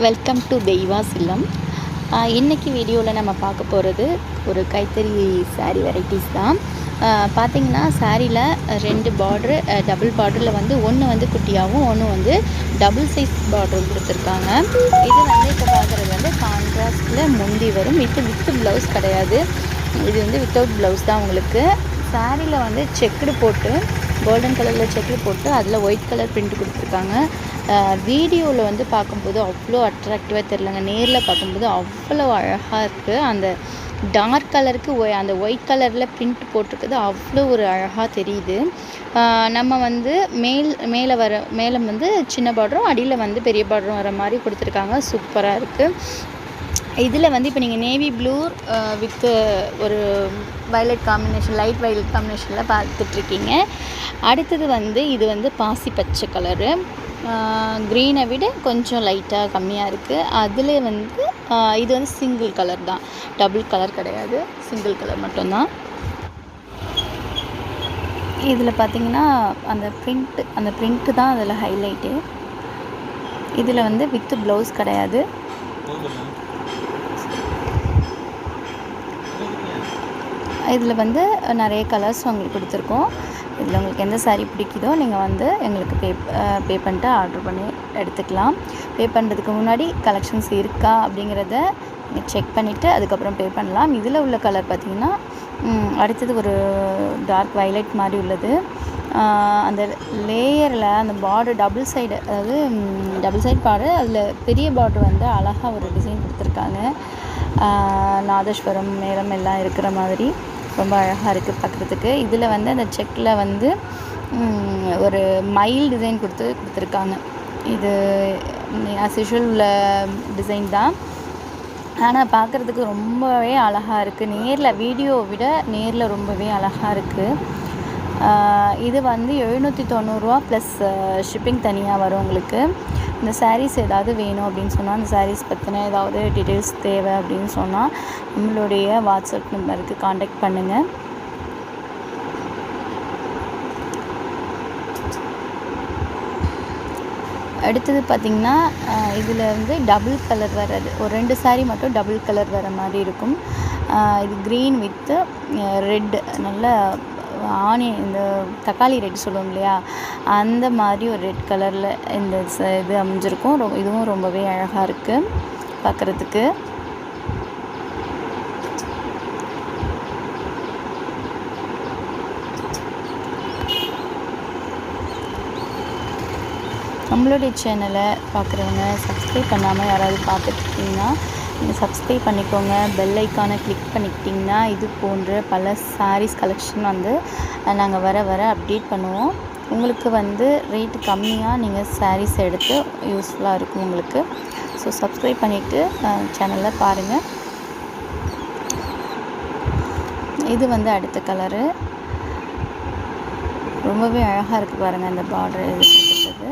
Welcome to தெய்வாஸ் இல்லம் இன்றைக்கி வீடியோவில் நம்ம பார்க்க போகிறது ஒரு கைத்தறி saree வெரைட்டிஸ் தான். பார்த்திங்கன்னா சாரியில் ரெண்டு பார்ட்ரு டபுள் பார்டரில் வந்து ஒன்று வந்து குட்டியாகவும் ஒன்று வந்து டபுள் சைஸ் பார்டரும் கொடுத்துருக்காங்க. இது வந்து இப்போ பார்க்குறது வந்து கான்ட்ராஸ்டில் முந்தி வரும். வித்து வித்து ப்ளவுஸ் கிடையாது. இது வந்து வித்தவுட் ப்ளவுஸ் தான் உங்களுக்கு. சாரியில் வந்து செக்குடு போட்டு கோல்டன் கலரில் செக்குடு போட்டு அதில் ஒயிட் கலர் பிரிண்ட் கொடுத்துருக்காங்க. வீடியோவில் வந்து பார்க்கும்போது அவ்வளோ அட்ராக்டிவாக தெரிலங்க நேரில் பார்க்கும்போது அவ்வளோ அழகாக இருக்குது அந்த டார்க் கலருக்கு ஒய் அந்த ஒயிட் கலரில் பிரிண்ட் போட்டிருக்குது அவ்வளோ ஒரு அழகாக தெரியுது. நம்ம வந்து மேல் மேலே வர மேலே வந்து சின்ன பார்டரும் அடியில் வந்து பெரிய பார்டரும் வர மாதிரி கொடுத்துருக்காங்க. சூப்பராக இருக்குது இதில் வந்து இப்போ நீங்கள் நேவி ப்ளூ வித் ஒரு வயலட் காம்பினேஷன் லைட் வயலட் காம்பினேஷனில் பார்த்துட்ருக்கீங்க அடுத்தது வந்து இது வந்து பாசி பச்சை கலரு க்ரீனை விட கொஞ்சம் லைட்டாக கம்மியாக இருக்குது அதில் வந்து இது வந்து சிங்கிள் கலர் தான். டபுள் கலர் கிடையாது. சிங்கிள் கலர் மட்டும்தான். இதில் பார்த்தீங்கன்னா அந்த பிரிண்ட்டு அந்த பிரிண்ட்டு தான் அதில் ஹைலைட்டு இதில் வந்து வித்து ப்ளவுஸ் கிடையாது. இதில் வந்து நிறைய கலர்ஸ் உங்களுக்கு கொடுத்துருக்கோம். இதில் உங்களுக்கு எந்த சாரீ பிடிக்குதோ நீங்கள் வந்து எங்களுக்கு பே பே பண்ணிட்டு ஆர்டர் பண்ணி எடுத்துக்கலாம். பே பண்ணுறதுக்கு முன்னாடி கலெக்ஷன்ஸ் இருக்கா அப்படிங்கிறத நீங்கள் செக் பண்ணிவிட்டு அதுக்கப்புறம் பே பண்ணலாம். இதில் உள்ள கலர் பார்த்தீங்கன்னா அடுத்தது ஒரு டார்க் வயலட் மாதிரி உள்ளது. அந்த லேயரில் அந்த பார்டர் டபுள் சைடு அதாவது டபுள் சைடு பார்டர் அதில் பெரிய பார்டர் வந்து அழகாக ஒரு டிசைன் கொடுத்துருக்காங்க. நாதேஸ்வரம் நாதஸ்வரம் எல்லாம் இருக்கிற மாதிரி. ரொம்ப அழகாக இருக்குது பார்க்குறதுக்கு இதில் வந்து அந்த செக்கில் வந்து ஒரு மயில் டிசைன் கொடுத்து கொடுத்துருக்காங்க. இது அஸ் யூஷுவல் உள்ள டிசைன் தான். ஆனால் பார்க்குறதுக்கு ரொம்பவே அழகாக இருக்குது நேரில் வீடியோவை விட நேரில் ரொம்பவே அழகாக இருக்குது இது வந்து எழுநூற்றி தொண்ணூறுரூவா ப்ளஸ் ஷிப்பிங் தனியாக வரும் உங்களுக்கு. இந்த சாரீஸ் ஏதாவது வேணும் அப்படின்னு சொன்னால் அந்த சாரீஸ் பற்றின ஏதாவது டீட்டெயில்ஸ் தேவை அப்படின்னு சொன்னால் நம்மளுடைய வாட்ஸ்அப் நம்பருக்கு காண்டாக்ட் பண்ணுங்கள் அடுத்தது பார்த்திங்கன்னா இதில் வந்து டபுள் கலர் வர்றது ஒரு ரெண்டு saree மட்டும் டபுள் கலர் வர மாதிரி இருக்கும். இது க்ரீன் வித்து ரெட் நல்ல ஆனியன் இந்த தக்காளி ரெட் சொல்லுவோம் இல்லையா? அந்த மாதிரி ஒரு ரெட் கலரில் இந்த ச- இது அமைஞ்சிருக்கும். ரொ இதுவும் ரொம்பவே அழகாக இருக்குது பார்க்குறதுக்கு நம்மளுடைய சேனலை பார்க்குறவங்க சப்ஸ்கிரைப் பண்ணாமல் யாராவது பார்த்துட்டு இருக்கீங்கன்னா சப்ஸ்கிரைப் பண்ணிக்கோங்க. பெல் ஐக்கானை கிளிக் பண்ணிக்கிட்டிங்கன்னா இது போன்ற பல சாரீஸ் கலெக்ஷன் வந்து நாங்கள் வர வர அப்டேட் பண்ணுவோம். உங்களுக்கு வந்து ரேட்டு கம்மியாக நீங்கள் சாரீஸ் எடுத்து யூஸ்ஃபுல்லாக இருக்கும் உங்களுக்கு. ஸோ சப்ஸ்கிரைப் பண்ணிவிட்டு சேனலை பாருங்கள் இது வந்து அடுத்த கலரு ரொம்பவே அழகாக இருக்குது பாருங்கள் இந்த பார்டர் இது கொடுத்துருக்குது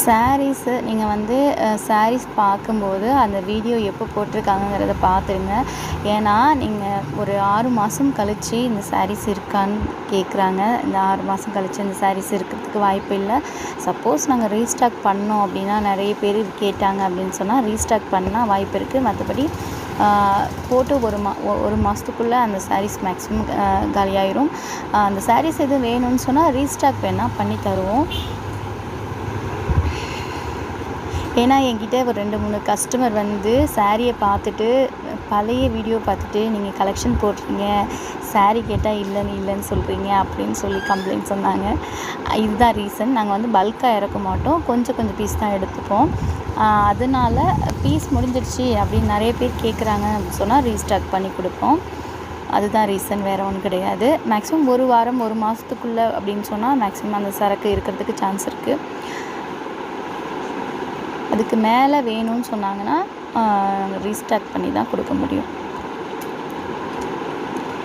சாரீஸு நீங்கள் வந்து சாரீஸ் பார்க்கும்போது அந்த வீடியோ எப்போ போட்டிருக்காங்கங்கிறத பார்த்துருங்க. ஏன்னா நீங்கள் ஒரு ஆறு மாதம் கழித்து இந்த சாரீஸ் இருக்கான்னு கேட்குறாங்க இந்த ஆறு மாதம் கழித்து இந்த சாரீஸ் இருக்கிறதுக்கு வாய்ப்பு இல்லை. சப்போஸ் நாங்கள் ரீஸ்டாக் பண்ணோம் அப்படின்னா நிறைய பேர் கேட்டாங்க அப்படின்னு சொன்னால் ரீஸ்டாக் பண்ணால் வாய்ப்பு இருக்குது மற்றபடி போட்டு ஒரு மா ஒரு மாதத்துக்குள்ளே அந்த சாரீஸ் மேக்ஸிமம் காலியாயிரும். அந்த சாரீஸ் எதுவும் வேணும்னு சொன்னால் ரீஸ்டாக் வேணால் பண்ணி தருவோம். ஏன்னா என்கிட்ட ஒரு ரெண்டு மூணு கஸ்டமர் வந்து சாரியை பார்த்துட்டு பழைய வீடியோ பார்த்துட்டு நீங்கள் கலெக்ஷன் போடுறீங்க saree கேட்டால் இல்லைன்னு இல்லைன்னு சொல்கிறீங்க அப்படின்னு சொல்லி கம்ப்ளைண்ட் சொன்னாங்க. இதுதான் ரீசன் நாங்கள் வந்து பல்காக இறக்க மாட்டோம். கொஞ்சம் கொஞ்சம் பீஸ் தான் எடுத்துப்போம். அதனால் அதனால பீஸ் முடிஞ்சிடுச்சு அப்படின்னு நிறைய பேர் கேட்குறாங்க அப்படின்னு சொன்னால் ரீஸ்டாக் பண்ணி கொடுப்போம். அதுதான் ரீசன் வேறு ஒன்றும் கிடையாது. மேக்ஸிமம் ஒரு வாரம் ஒரு மாதத்துக்குள்ளே அப்படின்னு சொன்னால் மேக்ஸிமம் அந்த சரக்கு இருக்கிறதுக்கு சான்ஸ் இருக்குது அதுக்கு மேலே வேணும்னு சொன்னாங்கன்னா ரீஸ்டாக் பண்ணி தான் கொடுக்க முடியும்.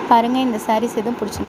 பாருங்கள் இந்த சாரீஸ் எதுவும் பிடிச்சி